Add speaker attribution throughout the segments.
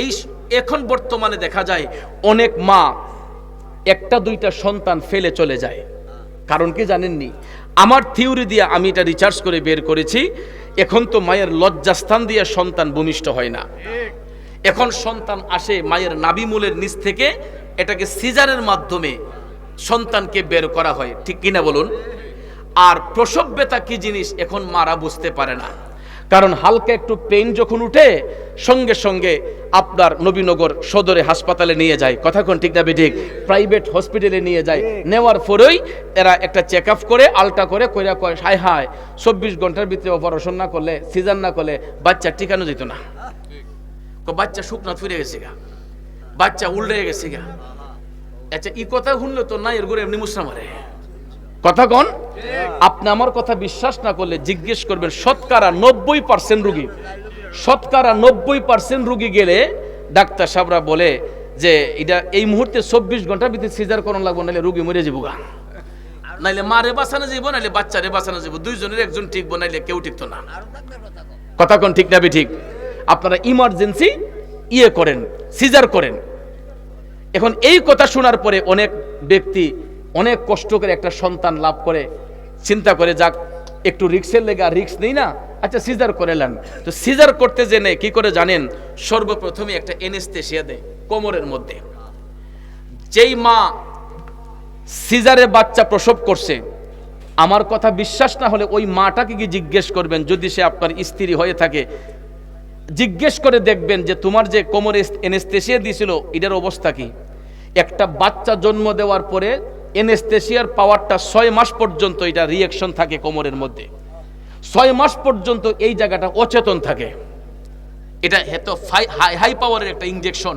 Speaker 1: এই এখন বর্তমানে দেখা যায় অনেক মা একটা দুইটা সন্তান ফেলে চলে যায়। কারণ কি জানেননি? আমার থিওরি দিয়ে আমি এটা রিচার্জ করে বের করেছি, এখন তো মায়ের লজ্জাস্থান দিয়ে সন্তান ভূমিষ্ঠ হয় না। এখন সন্তান আসে মায়ের নাবিমূলের নিচ থেকে, এটাকে সিজারের মাধ্যমে সন্তানকে বের করা হয়। ঠিক কিনা বলুন? আর প্রসব ব্যথা কি জিনিস এখন মারা বুঝতে পারে না। কারণ হালকা একটু পেন যখন উঠে সঙ্গে সঙ্গে আপনার নবীনগর সদরে হাসপাতালে নিয়ে যায়। কথা কোন ঠিক না ঠিক প্রাইভেট হসপিটালে নিয়ে যায়। নেওয়ার পরেই এরা একটা চেক আপ করে আলটা করে কইরা কয় হায় হায় চব্বিশ ঘণ্টার ভিতরে অপারেশন না করলে সিজার না করলে বাচ্চা টিকানো যেত না। বাচ্চা শুকনা ফিরে গেছে গা। বাচ্চা উল্টে গেছে গা। আচ্ছা ই কথা শুনলে তো না এর ঘুরে এমনি মুসরা মারে। কথা কন? আপনি আমার কথা বিশ্বাস না করলে জিজ্ঞেস করবেন, শতকরা নব্বই পার্সেন্ট রুগী। শতকরা নব্বই পার্সেন্ট রুগী গেলে ডাক্তার সাহেবরা বলে যে, এটা এই মুহূর্তে চব্বিশ ঘণ্টার ভিতরে সিজার করণ লাগবো, নাহলে রুগী মরে যাব গা। নাইলে মারে বাঁচানো যাব নাইলে বাচ্চারে বাঁচানো যাব দুইজনের একজন ঠিকবো নাইলে কেউ ঠিকতো না। কথা কোন, ঠিক না ঠিক আপনারা ইমার্জেন্সি ইয়ে করেন, সিজার করেন। এখন এই কথা শোনার পরে অনেক ব্যক্তি অনেক কষ্ট করে একটা সন্তান লাভ করে, চিন্তা করে, যাক, একটু রিক্সের লেগে আর রিক্স নেই না? আচ্ছা সিজার করে নেন। তো সিজার করতে জেনে কি করে জানেন? সর্বপ্রথমে একটা এনেস্থেশিয়া দেয় কোমরের মধ্যে। যেই মা সিজারে বাচ্চা প্রসব করছে, আমার কথা বিশ্বাস না হলে ওই মাটাকে কি জিজ্ঞেস করবেন? যদি সে আপনার স্ত্রী হয়ে থাকে, জিজ্ঞেস করে দেখবেন যে তোমার যে কোমরে এনেস্থেশিয়া দিয়েছিল, এটার অবস্থা কি? একটা বাচ্চা জন্ম দেওয়ার পরে এনেস্থেশিয়ার পাওয়ারটা ছয় মাস পর্যন্ত এটা রিয়েকশন থাকে কোমরের মধ্যে। ছয় মাস পর্যন্ত এই জায়গাটা অচেতন থাকে। এটা এত হাই হাই পাওয়ারের একটা ইঞ্জেকশন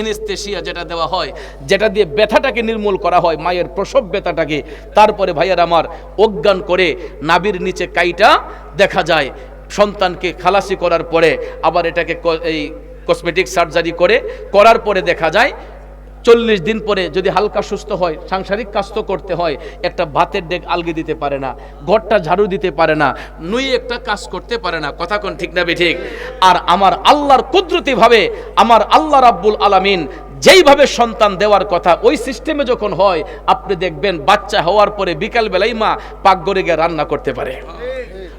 Speaker 1: এনেস্থেশিয়া যেটা দেওয়া হয়, যেটা দিয়ে ব্যথাটাকে নির্মূল করা হয়, মায়ের প্রসব ব্যথাটাকে। তারপরে ভাইয়ার আমার অজ্ঞান করে নাবির নিচে কাইটা দেখা যায়। সন্তানকে খালাসি করার পরে আবার এটাকে এই কসমেটিক সার্জারি করে, করার পরে দেখা যায় চল্লিশ দিন পরে যদি হালকা সুস্থ হয় সাংসারিক কাজ তো করতে হয় একটা ভাতের ডেক আলগে দিতে পারে না ঘরটা ঝাড়ু দিতে পারে না নুই একটা কাজ করতে পারে না কথা কোন ঠিক না ঠিক আর আমার আল্লাহর কুদরতি ভাবে আমার আল্লাহ রাব্বুল আলামিন যেইভাবে সন্তান দেওয়ার কথা ওই সিস্টেমে যখন হয় আপনি দেখবেন বাচ্চা হওয়ার পরে বিকাল বেলায় মা পাকঘরে গিয়ে রান্না করতে পারে।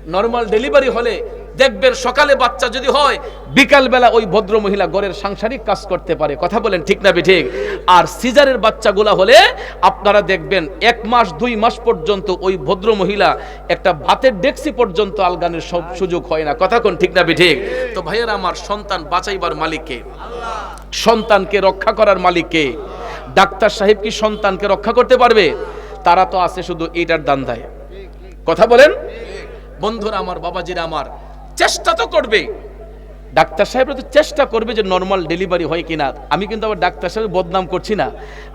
Speaker 1: নর্মাল ডেলিভারি হলে দেখবেন সকালে বাচ্চা যদি হয় বিকাল বেলা ওই ভদ্র মহিলা ঘরের সাংসারিক কাজ করতে পারে। কথা বলেন ঠিক না ঠিক? আর সিজারের বাচ্চাগুলা হলে আপনারা দেখবেন এক মাস, দুই মাস পর্যন্ত ওই ভদ্র মহিলা একটা ভাতের ডেক্সি পর্যন্ত আলগানের সব সুযোগ হয় না। কথা কোন ঠিক না ঠিক? তো ভাইয়েরা আমার সন্তান বাঁচাইবার মালিককে, সন্তানকে রক্ষা করার মালিককে, ডাক্তার সাহেব কি সন্তানকে রক্ষা করতে পারবে? তারা তো আছে শুধু এইটার দান্দায় কথা বলেন? বন্ধুরা, আমার বাবাজিরা আমার চেষ্টা তো করবে। ডাক্তার সাহেবরা তো চেষ্টা করবে যে নর্মাল ডেলিভারি হয় কিনা। আমি কিন্তু আবার ডাক্তার সাহেব বদনাম করছি না।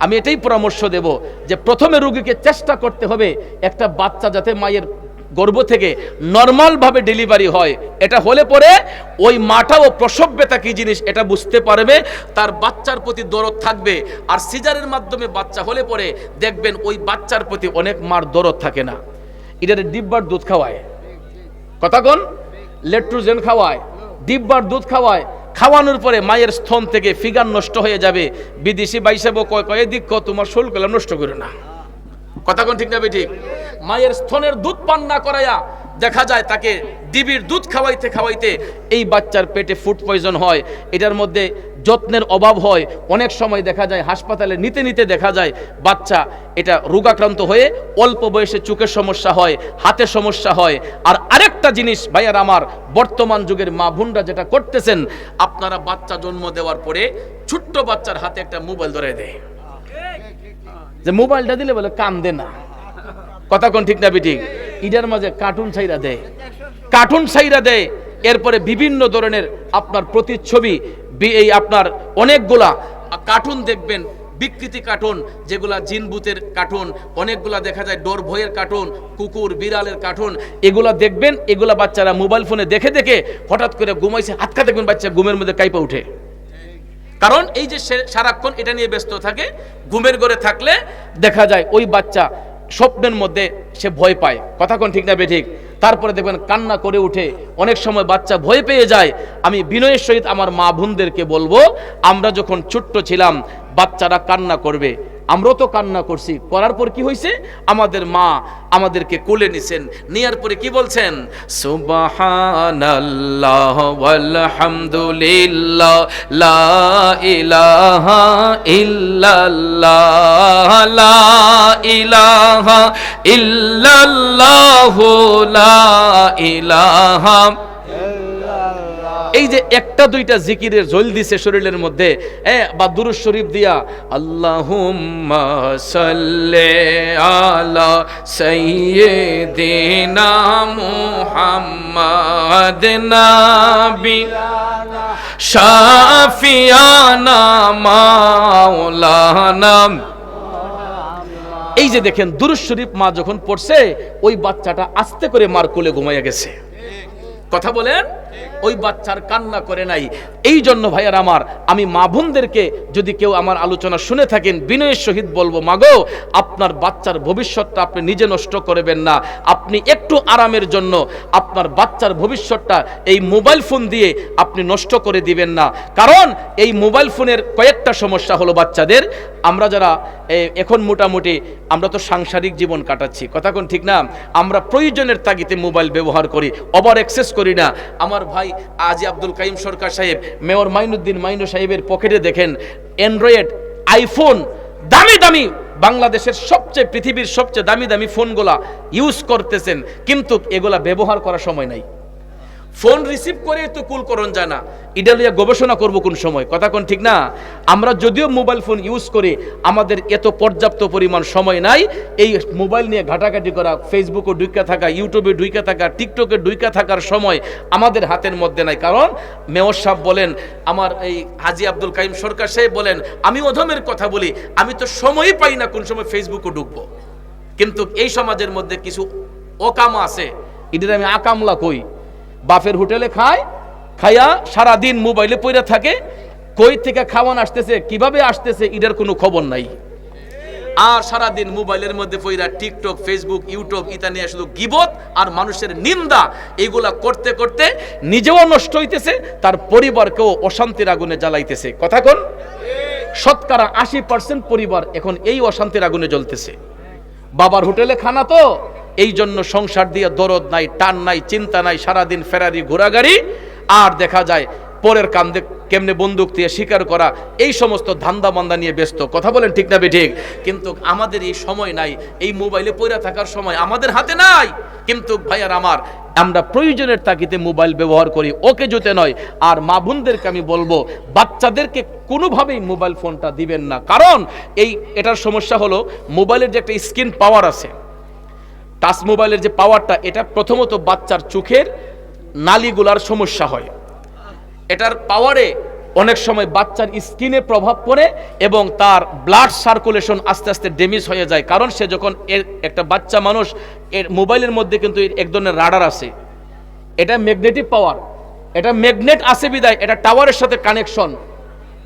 Speaker 1: আমি এটাই পরামর্শ দেব যে প্রথমে রুগীকে চেষ্টা করতে হবে একটা বাচ্চা যাতে মায়ের গর্ভ থেকে নর্মালভাবে ডেলিভারি হয়। এটা হলে পরে ওই মাটাও প্রসব ব্যথা কী জিনিস এটা বুঝতে পারবে। তার বাচ্চার প্রতি দরদ থাকবে। আর সিজারের মাধ্যমে বাচ্চা হলে পরে দেখবেন ওই বাচ্চার প্রতি অনেক মার দরদ থাকে না। এটার ডিব্বার দুধ খাওয়ায়। কথা কোন? লেট্রোজেন খাওয়ায় ডিব্বার দুধ খাওয়ায়, খাওয়ানোর পরে মায়ের স্থন থেকে ফিগার নষ্ট হয়ে যাবে। বিদেশি বাইসাবো কয় কয় দিক ক তোমার শোল কলাম নষ্ট করে না। কথা কোন ঠিক না বেঠিক মায়ের স্থনের দুধ পান না করাইয়া দেখা যায় তাকে ডিবির দুধ খাওয়াইতে খাওয়াইতে এই বাচ্চার পেটে ফুড পয়জন হয়। এটার মধ্যে যত্নের অভাব হয়। অনেক সময় দেখা যায় হাসপাতালে নিতে নিতে দেখা যায় বাচ্চা এটা রোগাক্রান্ত হয়ে অল্প বয়সে চোখের সমস্যা হয়, হাতে সমস্যা হয়। আর আরেকটা জিনিস, ভাইয়ার আমার, বর্তমান যুগের মা বোনরা যেটা করতেছেন, আপনারা বাচ্চা জন্ম দেওয়ার পরে ছোট্ট বাচ্চার হাতে একটা মোবাইল ধরে দেয়। যে মোবাইলটা দিলে বলে কান দে না। কথা কোন ঠিক না ঠিক ইটার মাঝে কার্টুন ছাইরা দেয় কার্টুন ছাইরা দেয় এরপরে বিভিন্ন ধরনের আপনার প্রতিচ্ছবি এই আপনার অনেকগুলা কার্টুন দেখবেন, বিকৃতি কার্টুন যেগুলা জিনবুতের কার্টুন অনেকগুলা দেখা যায় ডোর ভয়ের কার্টুন কুকুর বিড়ালের কার্টুন এগুলা দেখবেন, এগুলা বাচ্চারা মোবাইল ফোনে দেখে দেখে হঠাৎ করে ঘুমাইছে হাতকা দেখবেন বাচ্চা ঘুমের মধ্যে কাইপা উঠে। কারণ এই যে সারাক্ষণ এটা নিয়ে ব্যস্ত থাকে, ঘুমের ঘরে থাকলে দেখা যায় ওই বাচ্চা স্বপ্নের মধ্যে সে ভয় পায়। কথা কোন ঠিক না বেঠিক তারপরে দেখবেন কান্না করে উঠে অনেক সময় বাচ্চা ভয় পেয়ে যায়। আমি বিনয়ের সহিত আমার মা বোনদেরকে বলব, আমরা যখন ছোট্ট ছিলাম, বাচ্চারা কান্না করবে। আমরাও তো কান্না করছি। করার পর কি হয়েছে আমাদের মা আমাদেরকে কোলে নিছেন। নেয়ার পরে কি বলছেন? সুবহানাল্লাহ ওয়ালহামদুলিল্লাহ, লা লা এই যে একটা দুইটা জিকিরের জল দিছে শরীরের মধ্যে বা দুরুদ শরীফ দিয়া, আল্লাহুম্মা সাল্লি আলা এই যে দেখেন, দুরুদ শরীফ মা যখন পড়ছে, ওই বাচ্চাটা আস্তে করে মার কোলে ঘুমাইয়া গেছে। কথা বলেন? ওই বাচ্চার কান্না করে নাই। এই জন্য ভাইয়ার আমার, আমি মা বোনদেরকে যদি কেউ আমার আলোচনা শুনে থাকেন, বিনয়ের সহিত বলব মাগো আপনার বাচ্চার ভবিষ্যৎটা আপনি নিজে নষ্ট করবেন না। আপনি একটু আরামের জন্য আপনার বাচ্চার ভবিষ্যৎটা এই মোবাইল ফোন দিয়ে আপনি নষ্ট করে দিবেন না। কারণ এই মোবাইল ফোনের কয়েকটা সমস্যা হলো বাচ্চাদের। আমরা যারা এখন মোটামুটি আমরা তো সাংসারিক জীবন কাটাচ্ছি। কথা কোন ঠিক না? আমরা প্রয়োজনের তাগিতে মোবাইল ব্যবহার করি, ওভার অ্যাক্সেস করি না। আমার ভাই আজি আব্দুল কাইম সরকার সাহেব, মেয়র মাইনুদ্দিন মাইনু সাহেবের পকেটে দেখেন অ্যান্ড্রয়েড আইফোন দামি দামি, বাংলাদেশের সবচেয়ে, পৃথিবীর সবচেয়ে দামি দামি ফোনগুলা ইউজ করতেছেন, কিন্তু এগুলা ব্যবহার করার সময় নাই। ফোন রিসিভ করে তো কুল করণ যায় না। এটা লিয়ে গবেষণা করব কোন সময়। কথা কোন ঠিক না? আমরা যদিও মোবাইল ফোন ইউজ করি, আমাদের এত পর্যাপ্ত পরিমাণ সময় নাই। এই মোবাইল নিয়ে ঘাটাঘাটি করা, ফেসবুকে ডুইকা থাকা, ইউটিউবে ডুইকা থাকা, টিকটকে ডুইকা থাকার সময় আমাদের হাতের মধ্যে নাই। কারণ মেয়র সাহেব বলেন, আমার এই হাজি আব্দুল কাইম সরকার সাহেব বলেন, আমি অধমের কথা বলি, আমি তো সময়ই পাই না কোন সময় ফেসবুকে ঢুকবো। কিন্তু এই সমাজের মধ্যে কিছু অকাম আছে, এদের আমি আকামলা কই? বাপের হোটেলে খায়, খাইয়া সারা দিন মোবাইলে পড়ে থাকে, কই থেকে খাওয়ান আসতেছে, কীভাবে আসতেছে, এটার কোনো খবর নাই। আর সারা দিন মোবাইলের মধ্যে পইরা টিকটক, ফেসবুক, ইউটিউব, ইতা নিয়ে শুধু গিবত আর মানুষের নিন্দা, এগুলা করতে করতে নিজেও নষ্ট হইতেছে, তার পরিবারকেও অশান্তির আগুনে জ্বালাইতেছে। কথা কোন? শতকরা আশি পার্সেন্ট পরিবার এখন এই অশান্তির আগুনে জ্বলতেছে। বাবার হোটেলে খানা তো এই জন্য সংসার দিয়ে দরদ নাই, টান নাই, চিন্তা নাই, সারাদিন ফেরারি ঘোরাগাড়ি আর দেখা যায় পরের কান্দে কেমনে বন্দুক দিয়ে শিকার করা, এই সমস্ত ধান্দা মান্দা নিয়ে ব্যস্ত। কথা বলেন ঠিক না ঠিক? কিন্তু আমাদের এই সময় নাই, এই মোবাইলে পড়ে থাকার সময় আমাদের হাতে নাই। কিন্তু ভাইয়ার আমার, আমরা প্রয়োজনের তাকিতে মোবাইল ব্যবহার করি, ওকে জুতে নয়। আর মা বোনদেরকে আমি বলব, বাচ্চাদেরকে কোনোভাবেই মোবাইল ফোনটা দিবেন না। কারণ এই, এটার সমস্যা হলো, মোবাইলের যে একটা স্ক্রিন পাওয়ার আছে টাচ মোবাইলের যে পাওয়ারটা, এটা প্রথমত বাচ্চার চোখের নালীগুলার সমস্যা হয়। এটার পাওয়ারে অনেক সময় বাচ্চার স্কিনে প্রভাব পড়ে এবং তার ব্লাড সার্কুলেশন আস্তে আস্তে ড্যামেজ হয়ে যায়। কারণ সে যখন এর একটা বাচ্চা মানুষ, এর মোবাইলের মধ্যে কিন্তু এক ধরনের রাডার আছে। এটা ম্যাগনেটিক পাওয়ার এটা ম্যাগনেট আছে বিদায় এটা টাওয়ারের সাথে কানেকশন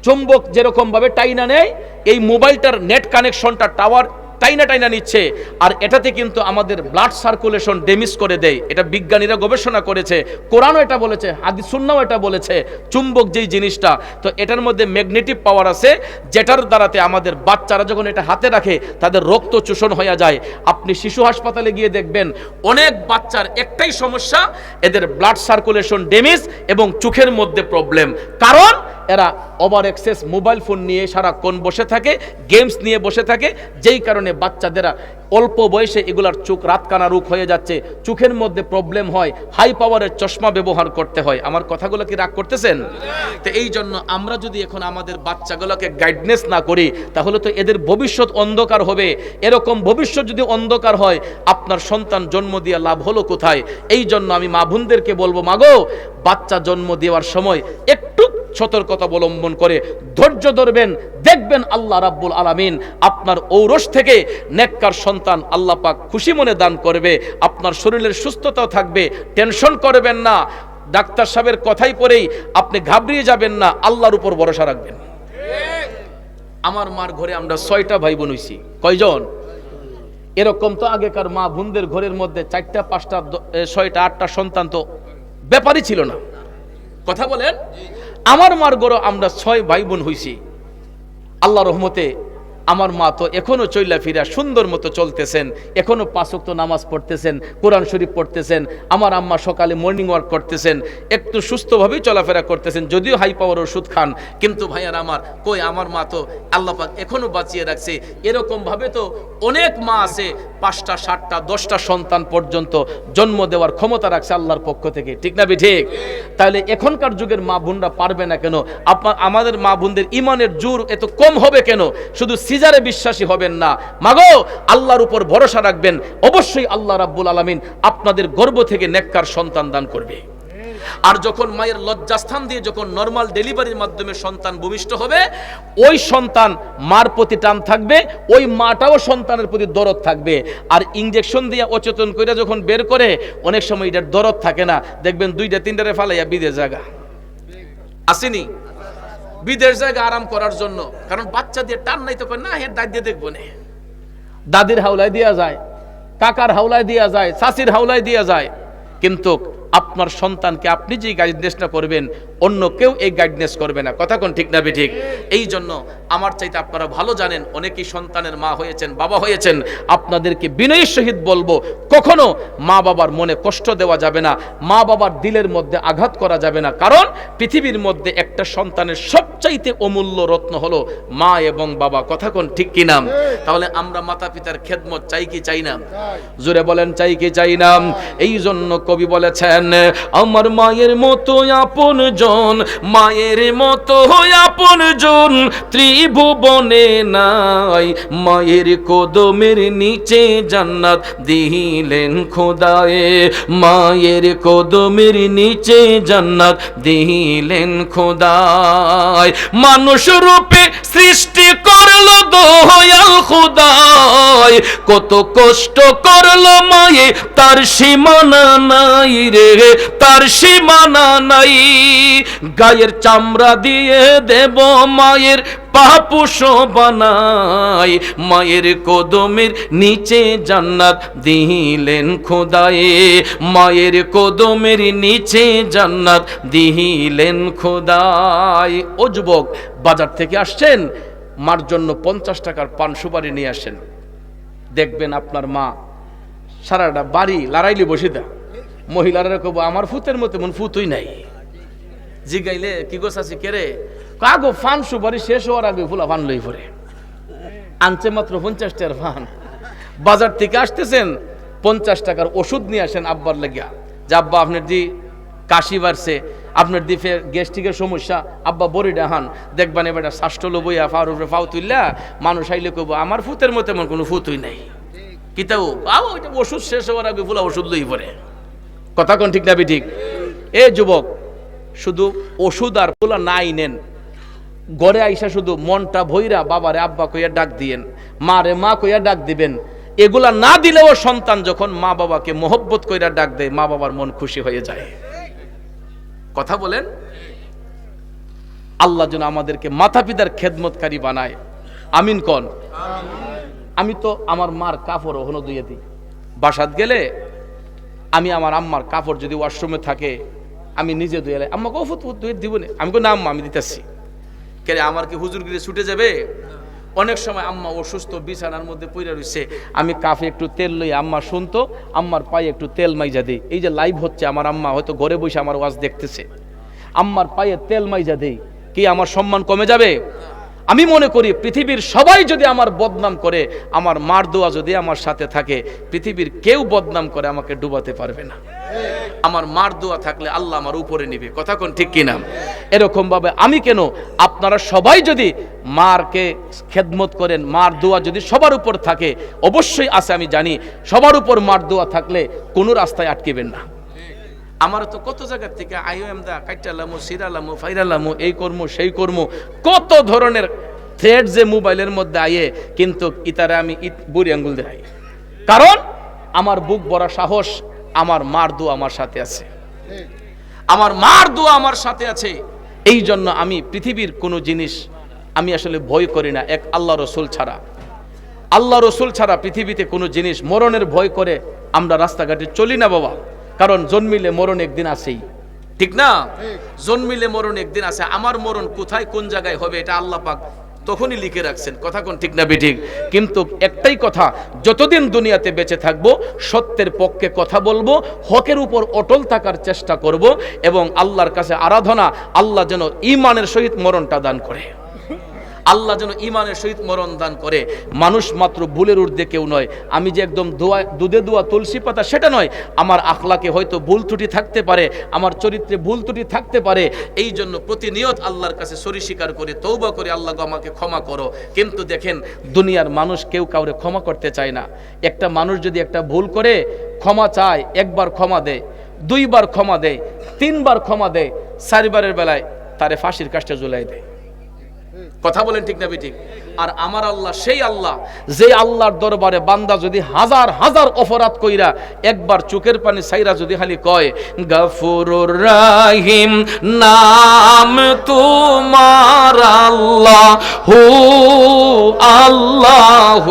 Speaker 1: চুম্বক যেরকমভাবে টাইনা নেয়, এই মোবাইলটার নেট কানেকশনটা টাওয়ার টাইনা টাইনা নিচ্ছে। আর এটাতে কিন্তু আমাদের ব্লাড সার্কুলেশন ড্যামেজ করে দেয়। এটা বিজ্ঞানীরা গবেষণা করেছে। কোরআনও এটা বলেছে, হাদিস সুন্নাও এটা বলেছে, চুম্বক যেই জিনিসটা। তো এটার মধ্যে ম্যাগনেটিক পাওয়ার আছে, যেটার দ্বারাতে আমাদের বাচ্চারা যখন এটা হাতে রাখে, তাদের রক্ত চোষণ হয়ে যায়। আপনি শিশু হাসপাতালে গিয়ে দেখবেন, অনেক বাচ্চার একটাই সমস্যা, এদের ব্লাড সার্কুলেশন ড্যামেজ এবং চোখের মধ্যে প্রবলেম কারণ এরা ওভার এক্সেস মোবাইল ফোন নিয়ে সারাক্ষণ বসে থাকে গেমস নিয়ে বসে থাকে, যেই কারণে বাচ্চাদেরা অল্প বয়সে এগুলার চোখ রাতকানা রোগ হয়ে যাচ্ছে, চোখের মধ্যে প্রবলেম হয় হাই পাওয়ারের চশমা ব্যবহার করতে হয়। আমার কথাগুলো কি রাগ করতেছেন? তো এই জন্য আমরা যদি এখন আমাদের বাচ্চাগুলোকে গাইডনেস না করি, তাহলে তো এদের ভবিষ্যৎ অন্ধকার হবে। এরকম ভবিষ্যৎ যদি অন্ধকার হয়, আপনার সন্তান জন্ম দিয়ে লাভ হলো কোথায়? এই জন্য আমি মা বোনদেরকে বলব মাগো বাচ্চা জন্ম দেওয়ার সময় একটু সতর্কতা অবলম্বন করে, ধৈর্য ধরবেন, দেখবেন আল্লাহ রাব্বুল আলামিন আপনার ঔরস থেকে নেককার সন্তান আল্লাহ পাক খুশি মনে দান করবে, আপনার শরীরের সুস্থতাও থাকবে, টেনশন করবেন না। ডাক্তার সাহেবের কথাই পরেই আপনি ঘাবড়িয়ে যাবেন না, আল্লাহর উপর ভরসা রাখবেন। আমার মার ঘরে আমরা ছয়টা ভাই বোন হইছি। কয়জন? এরকম তো আগেকার মা বোনদের ঘরের মধ্যে চারটা, পাঁচটা ছয়টা, আটটা সন্তান তো ব্যাপারই ছিল না। কথা বলেন? আমার মার গড় আমরা ছয় ভাই বোন হইছি। আল্লাহ রহমতে আমার মা তো এখনও চইলা ফিরা সুন্দর মতো চলতেছেন, এখনও পাঁচক্ত নামাজ পড়তেছেন, কোরআন শরীফ পড়তেছেন, আমার আম্মা সকালে মর্নিং ওয়াক করতেছেন, একটু সুস্থভাবেই চলাফেরা করতেছেন, যদিও হাই পাওয়ার ওষুধ খান, কিন্তু ভাইয়ার আমার, কই আমার মা তো আল্লাহ পাক এখনও বাঁচিয়ে রাখছে। এরকম ভাবে তো অনেক মা আছে, পাঁচটা, সাতটা, দশটা সন্তান পর্যন্ত জন্ম দেওয়ার ক্ষমতা রাখছে আল্লাহর পক্ষ থেকে। ঠিক না বি ঠিক তাহলে এখনকার যুগের মা বোনরা পারবে না কেন? আমাদের মা বোনদের ইমানের জোর এত কম হবে কেন? শুধু সিজারে বিশ্বাসী হবেন না। মাগো, আল্লাহর উপর ভরসা রাখবেন। অবশ্যই আল্লাহ রাব্বুল আলামিন আপনাদের গর্ব থেকে নেককার সন্তান দান করবে। আর যখন মায়ের লজ্জাস্থান দিয়ে যখন নর্মাল ডেলিভারির মাধ্যমে সন্তান ভূমিষ্ঠ হবে, ওই সন্তান মার প্রতি টান থাকবে, ওই মাটাও সন্তানের প্রতি দরদ থাকবে। আর ইঞ্জেকশন দিয়ে অচেতন করে যখন বের করে, অনেক সময় এটার দরদ থাকে না। দেখবেন দুইটা, তিনটারে ফালাইয়া বিদে জায়গা আসেনি? বিদেশ জায়গা আরাম করার জন্য। কারণ বাচ্চা দিয়ে টান নাই তো না হে, দাঁত দিয়ে দেখব না। দাদির হাওলায় দেওয়া যায়, কাকার হাওলায় দেওয়া যায় চাষির হাওলায় দেওয়া যায়। কিন্তু আপনার সন্তানকে আপনি যে গাইডনেসটা করবেন অন্য কেউ এই গাইডনেস করবে না। কথা কোন ঠিক না ঠিক? এই জন্য আমার চাইতে আপনারা ভালো জানেন, অনেকেই সন্তানের মা হয়েছেন, বাবা হয়েছেন। আপনাদেরকে বিনয়ের সহিত বলব, কখনো মা বাবার মনে কষ্ট দেওয়া যাবে না, মা বাবার দিলের মধ্যে আঘাত করা যাবে না। কারণ পৃথিবীর মধ্যে একটা সন্তানের সবচাইতে অমূল্য রত্ন হলো মা এবং বাবা। কথা কোন ঠিক কি নাম তাহলে আমরা মাতা পিতার খেদমত চাই কি চাই না? জোরে বলেন, চাই কি চাই না? এই জন্য কবি বলেছেন, আমার মায়ের মতো আপন জন মায়ের মতো আপন জন ত্রিভুবনে নাই। মায়ের কদমের নিচে জান্নাত দিলেন খোদায়ে। মায়ের কদমের নিচে জান্নাত দিলেন খোদায়। মানুষ রূপে সৃষ্টি করল দয়াল খোদায়। কত কষ্ট করল মায়ে, তার সীমানা নাই রে, তার সীমানা নাই। গায়ের চামড়া দিয়ে দেব মায়ের পাপুষ বানাই মায়ের কদমের নিচে জান্নাত দিলেন খোদায়ে। মায়ের কদমের নিচে জান্নাত দিলেন খোদাই ও যুবক, বাজার থেকে আসছেন? মার জন্য পঞ্চাশ টাকার পান সুপারি নিয়ে আসেন। দেখবেন আপনার মা সারাটা বাড়ি লড়াইলে বসে দা মহিলারা কব আমার ফুতের মতো মন ফুতুই নাই। জিগাইলে কি গোছ আছে কেরে কাগো ফান সুপারি শেষ হওয়ার আগে ফুলা ফান লই পরে আনছে মাত্র পঞ্চাশ টাকার ফান। বাজার থেকে আসতেছেন, পঞ্চাশ টাকার ওষুধ নিয়ে আসেন আব্বার লাগিয়া। যে আব্বা, আপনার দি কাশি বাড়ছে, আপনার দি ফের গ্যাস্ট্রিকের সমস্যা, আব্বা বড়ি ডাহান। দেখবেন এবার শ্বাসটো লবইয়া ফাউর উপরে ফাউ তুললা মানুষ আইলে কব আমার ফুতের মতো এমন কোনো ফুতুই নাই। কিতাও আও ওষুধ শেষ হওয়ার আগে ফুলা ওষুধ লই পরে কথা কোন ঠিক না বি ঠিক? এ যুবক শুধু ওষুধ আর পোলা নাই নেন। গড়ে আইসা শুধু মনটা ভৈরা বাবারে, আব্বা কইয়া ডাক দিয়েন, মারে মা কইয়া ডাক দিবেন। এগুলা না দিলেও সন্তান যখন মা বাবাকে মোহব্বত কইরা ডাক দেয়, মা বাবার মন খুশি হয়ে যায়। কথা বলেন? আল্লাহ যেন আমাদেরকে মাতা পিতার খেদমতকারী বানায়। আমিন কন? আমি তো আমার মার কাপড় ওখানে ধুয়ে দিই বাসাত গেলে আমি আমার আম্মার কাপড় যদি ওয়াশরুমে থাকে আমি নিজে ধুয়ে এলাই আমাকে ওষুধ ধুয়ে দিব আমি না আম্মা, আমি দিতেছি। কেন আমার কি হুজুর গিরে ছুটে যাবে? অনেক সময় আম্মা অসুস্থ, বিছানার মধ্যে পড়ে রয়েছে আমি কাফে একটু তেল লই আম্মা শুনতো, আম্মার পায়ে একটু তেল মাইজা দিই। এই যে লাইভ হচ্ছে, আমার আম্মা হয়তো ঘরে বসে আমার ওয়াজ দেখতেছে। আম্মার পায়ে তেল মাইজা দেই। কি আমার সম্মান কমে যাবে? আমি মনে করি পৃথিবীর সবাই যদি আমার বদনাম করে, আমার মার দোয়া যদি আমার সাথে থাকে, পৃথিবীর কেউ বদনাম করে আমাকে ডুবাতে পারবে না। আমার মার দোয়া থাকলে আল্লাহ আমার উপরে নিবে। কথা কোন ঠিক কিনা? এরকম ভাবে আমি কেন? আপনারা সবাই যদি মারকে খেদমত করেন, মার দোয়া যদি সবার উপর থাকে, অবশ্যই আছে, আমি জানি, সবার উপর মার দোয়া থাকলে কোনো রাস্তায় আটকেবেন না। আমার তো কত জায়গার থেকে আইওএম দা কাইটালামো, সিরালামো, ফাইরালামো, এই কর্ম, সেই কর্ম, কত ধরনের থ্রেড যে মোবাইলের মধ্যে আইয়ে, কিন্তু ইতারে আমি বুড়ি আঙ্গুল দেখাই। কারণ আমার বুক বড় সাহস, আমার মার দু আমার সাথে আছে। আমার মার দু আমার সাথে আছে। এই জন্য আমি পৃথিবীর কোনো জিনিস আমি আসলে ভয় করি না, এক আল্লাহ রসুল ছাড়া। আল্লাহ রসুল ছাড়া পৃথিবীতে কোনো জিনিস মরণের ভয় করে আমরা রাস্তাঘাটে চলি না বাবা। কারণ জন্মিলে মরণ একদিন আসেই ঠিক না? জন্মিলে মরণ একদিন আছে, আমার মরণ কোথায়, কোন জায়গায় হবে, এটা আল্লাহ পাক তখনই লিখে রাখছেন। কথা কোন ঠিক না বেঠিক? কিন্তু একটাই কথা, যতদিন দুনিয়াতে বেঁচে থাকব, সত্যের পক্ষে কথা বলব, হকের উপর অটল থাকার চেষ্টা করব এবং আল্লাহর কাছে আরাধনা, আল্লাহ যেন ইমানের সহিত মরণটা দান করে। আল্লাহ যেন ইমানের সহিত মরণ দান করে। মানুষ মাত্র ভুলের ঊর্ধ্বে কেউ নয়। আমি যে একদম দোয়া, দুধে দোয়া, তুলসী পাতা, সেটা নয়। আমার আখলাকে হয়তো ভুল ত্রুটি থাকতে পারে, আমার চরিত্রে ভুল ত্রুটি থাকতে পারে, এই জন্য প্রতিনিয়ত আল্লাহর কাছে সরি স্বীকার করে তৌবা করে আল্লাহ আমাকে ক্ষমা করো। কিন্তু দেখেন, দুনিয়ার মানুষ কেউ কাউরে ক্ষমা করতে চায় না। একটা মানুষ যদি একটা ভুল করে, ক্ষমা চায়, একবার ক্ষমা দেয়, দুইবার ক্ষমা দেয়, তিনবার ক্ষমা দেয়, চারবারের বেলায় তারে ফাঁসির কাজটা ঝুলাই দেয়। কথা বলেন ঠিক না ঠিক আর আমার আল্লাহ, সেই আল্লাহ, যে আল্লাহর দরবারে বান্দা যদি হাজার হাজার অপরাধ কইরা একবার চোখের পানি সাইরা যদি খালি কয়, গাফুরুর রাহিম, নাম তোমার আল্লাহ, হু আল্লাহ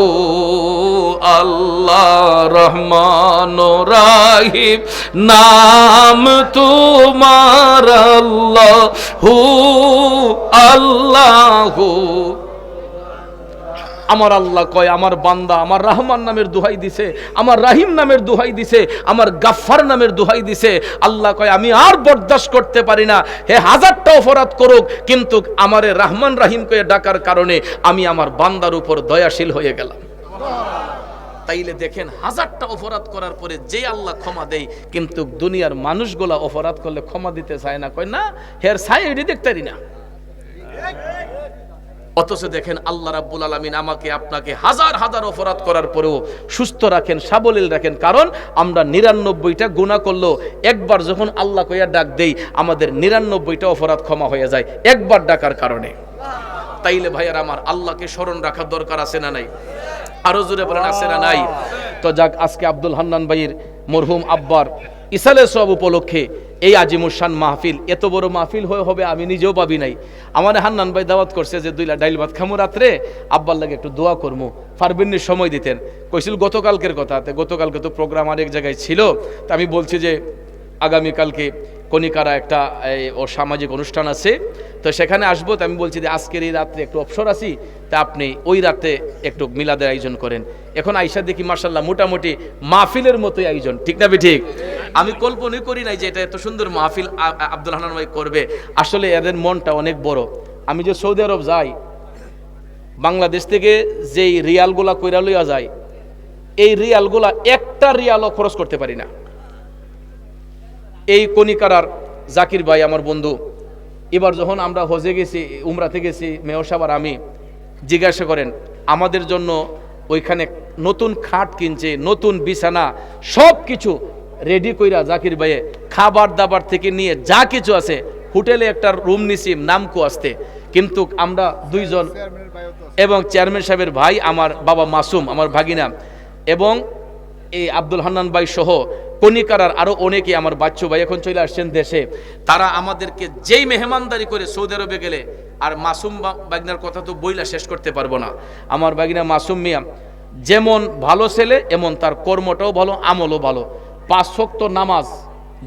Speaker 1: আল্লাহ রহমান রাহিম। নাম তোমার আল্লাহ, হু আল্লাহ। আমার আল্লাহ কয়, আমার বান্দা, আমার রহমান নামের দোহাই দিছে, আমার রাহিম নামের দোহাই দিছে, আমার গাফফার নামের দোহাই দিছে। আল্লাহ কয়, আমি আর বরদাস্ত করতে পারি না। হে, হাজারটা অপরাধ করুক, কিন্তু আমারে রহমান রাহিম কয়ে ডাকার কারণে আমি আমার বান্দার উপর দয়াশীল হয়ে গেলাম। তাইলে দেখেন হাজারটা অপরাধ করার পরে যে আল্লাহ ক্ষমা দেয়, কিন্তু দুনিয়ার মানুষগুলা অপরাধ করলে ক্ষমা দিতে চায় না। কয় না, হের সাই এটি না। অথচ দেখেন আল্লাহ রাব্বুল আলমিন আমাকে, আপনাকে হাজার হাজার অপরাধ করার পরেও সুস্থ রাখেন, সাবলীল রাখেন। কারণ আমরা নিরানব্বইটা গুণা করলেও একবার যখন আল্লাহ কইয়া ডাক দেই, আমাদের নিরানব্বইটা অপরাধ ক্ষমা হয়ে যায়, একবার ডাকার কারণে। তাইলে ভাইয়ার আমার আল্লাহকে স্মরণ রাখার দরকার আছে না নাই? আরও জোরে বলেন আছে না নাই। তো যাক, আজকে আব্দুল হান্নান ভাইয়ের মরহুম আব্বার ইসালে সব উপলক্ষে এই আজিমুসান মাহফিল, এত বড় মাহফিল হয়ে হবে আমি নিজেও পাবি নাই। আমার হান্নান ভাই দাওয়াত করছে যে, দুইলা ডাইল ভাত খামু রাত্রে, আব্বার লাগে একটু দোয়া করব ফারবিননি সময় দিতেন। কইছিল, গতকালকের কথা গতকালকে তো প্রোগ্রাম আরেক জায়গায় ছিল। তা আমি বলছি যে, আগামীকালকে কনিকারা একটা ও সামাজিক অনুষ্ঠান আছে। তো সেখানে আসব তো আমি বলছি যে আজকের এই রাত্রে একটু অবসর আছি, তা আপনি ওই রাতে একটু মিলাদের আয়োজন করেন। এখন আইসা দেখি মার্শাল্লাহ মোটামুটি মাহফিলের মতোই আয়োজন, ঠিক না ঠিক আমি কল্পনাই করি নাই যে এটা এত সুন্দর মাহফিল আব্দুল হানান ভাই করবে। আসলে এদের মনটা অনেক বড়। আমি যে সৌদি আরব যাই, বাংলাদেশ থেকে যেই রিয়ালগুলা কইরা লইয়া যায় এই রিয়ালগুলা একটা রিয়ালও খরচ করতে পারি না। এই কনিকারার জাকির ভাই, আমার বন্ধু এবার যখন আমরা হজে গেছি, উমরাতে গেছি, মেয়র সাহেব আর আমি জিজ্ঞাসা করেন, আমাদের জন্য ওইখানে নতুন খাট কিনছে, নতুন বিছানা, সব কিছু রেডি কইরা জাকির ভাইয়ে খাবার দাবার থেকে নিয়ে যা কিছু আছে, হোটেলে একটা রুম নিছি, নামকো আসতে। কিন্তু আমরা দুইজন এবং চেয়ারম্যান সাহেবের ভাই, আমার বাবা মাসুম, আমার ভাগিনা এবং এই আব্দুল হান্নান ভাই সহ কনিকারার আরও অনেকে আমার বাচ্চু ভাই এখন চলে আসছেন দেশে। তারা আমাদেরকে যেই মেহমানদারি করে সৌদি আরবে গেলে, আর মাসুম বাগনার কথা তো বইলা শেষ করতে পারব না। আমার বাগিনা মাসুম মিয়া, যেমন ভালো ছেলে, এমন তার কর্মটাও ভালো, আমলও ভালো। পাঁচ শক্ত নামাজ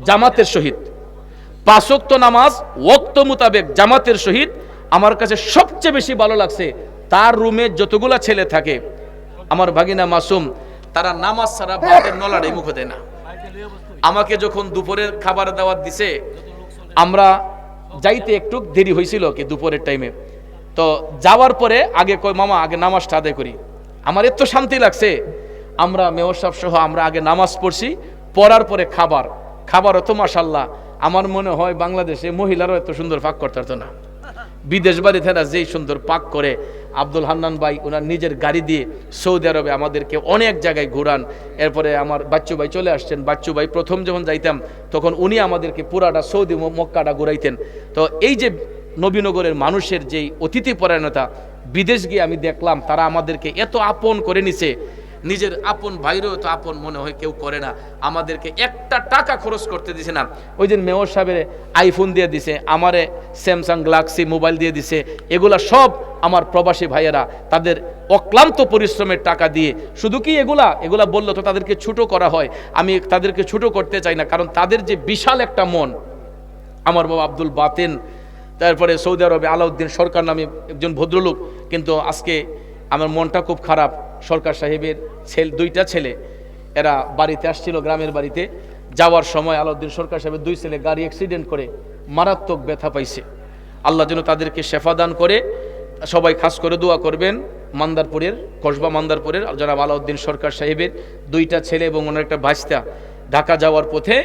Speaker 1: জামাতের সহিত। পাঁচক্ত নামাজ ওক্ত মোতাবেক জামাতের সহিত। আমার কাছে সবচেয়ে বেশি ভালো লাগছে তার রুমে যতগুলা ছেলে থাকে। আমার ভাগিনা মাসুম, তারা নামাজ ছাড়া ভাতের নলাড়ে মুখ দেয় না। আমাকে যখন দুপুরের খাবার দাওয়াত দিছে, আমরা যাইতে একটু দেরি হয়েছিল কি দুপুরের টাইমে তো যাওয়ার পরে আগে কই মামা, আগে নামাজটা আদায় করি। আমার এত শান্তি লাগছে। আমরা মেয়র সাহেব সহ আমরা আগে নামাজ পড়ছি, পড়ার পরে খাবার। খাবারও তো মাসাল্লাহ আমার মনে হয় বাংলাদেশে মহিলারাও এত সুন্দর পাক করতে পারতো না। বিদেশ এরা যেই সুন্দর পাক করে আব্দুল হান্নান ভাই ওনার নিজের গাড়ি দিয়ে সৌদি আরবে আমাদেরকে অনেক জায়গায় ঘুরান। এরপরে আমার বাচ্চু ভাই চলে আসছেন। বাচ্চু ভাই প্রথম যখন যাইতাম, তখন উনি আমাদেরকে পুরাটা সৌদি মক্কাটা ঘুরাইতেন। তো এই যে নবীনগরের মানুষের যেই অতিথি পরায়ণতা, বিদেশ গিয়ে আমি দেখলাম, তারা আমাদেরকে এত আপন করে নিছে নিজের আপন ভাইরেও তো আপন মনে হয়, কেউ করে না। আমাদেরকে একটা টাকা খরচ করতে দিছে না। ওই দিন মেয়র সাহেবের আইফোন দিয়ে দিছে, আমারে স্যামসাং গ্লাক্সি মোবাইল দিয়ে দিছে, এগুলা সব আমার প্রবাসী ভাইয়েরা তাদের অক্লান্ত পরিশ্রমের টাকা দিয়ে। শুধু কি এগুলা? এগুলা বলল তো তাদেরকে ছোট করা হয়। আমি তাদেরকে ছোট করতে চাই না, কারণ তাদের যে বিশাল একটা মন। আমার বাবা আব্দুল বাতেন, তারপরে সৌদি আরবে আলাউদ্দিন সরকার নামে একজন ভদ্রলোক, কিন্তু আজকে আমার মনটা খুব খারাপ। সরকার সাহেবের ছেলে, দুইটা ছেলে এরা বাড়িতে আসছিল, গ্রামের বাড়িতে। যাওয়ার সময় আলাউদ্দিন সরকার সাহেবের দুই ছেলে গাড়ি অ্যাক্সিডেন্ট করে মারাত্মক ব্যথা পাইছে। আল্লাহ যেন তাদেরকে শেফা দান করে, সবাই খাস করে দোয়া করবেন। মান্দারপুরের, কসবা মান্দারপুরের জনাব আলাউদ্দিন সরকার সাহেবের দুইটা ছেলে এবং ওনার একটা ভাস্তা ঢাকা যাওয়ার পথে,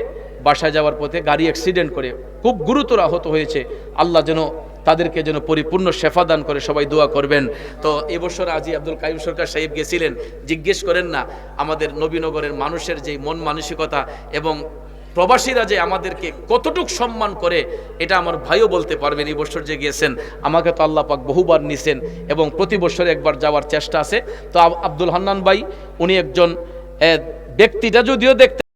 Speaker 1: বাসায় যাওয়ার পথে গাড়ি অ্যাক্সিডেন্ট করে। খুব গুরুতর আহত হয়েছে। আল্লাহ যেন তাদেরকে যেন পরিপূর্ণ শেফা দান করে সবাই দোয়া করবেন। তো এবছর আজি আব্দুল কাইম সরকার সাহেব গেছিলেন, জিজ্ঞেস করেন না, আমাদের নবীনগরের মানুষের যে মন মানসিকতা এবং প্রবাসীরা যে আমাদেরকে কতটুক সম্মান করে, এটা আমার ভাইও বলতে পারবেন এই বছর যে গিয়েছেন। আমাকে তো আল্লাহ পাক বহুবার নিছেন এবং প্রতি বছর একবার যাওয়ার চেষ্টা আছে। তো আব- আব্দুল হান্নান ভাই, উনি একজন ব্যক্তিটা যদিও দেখতে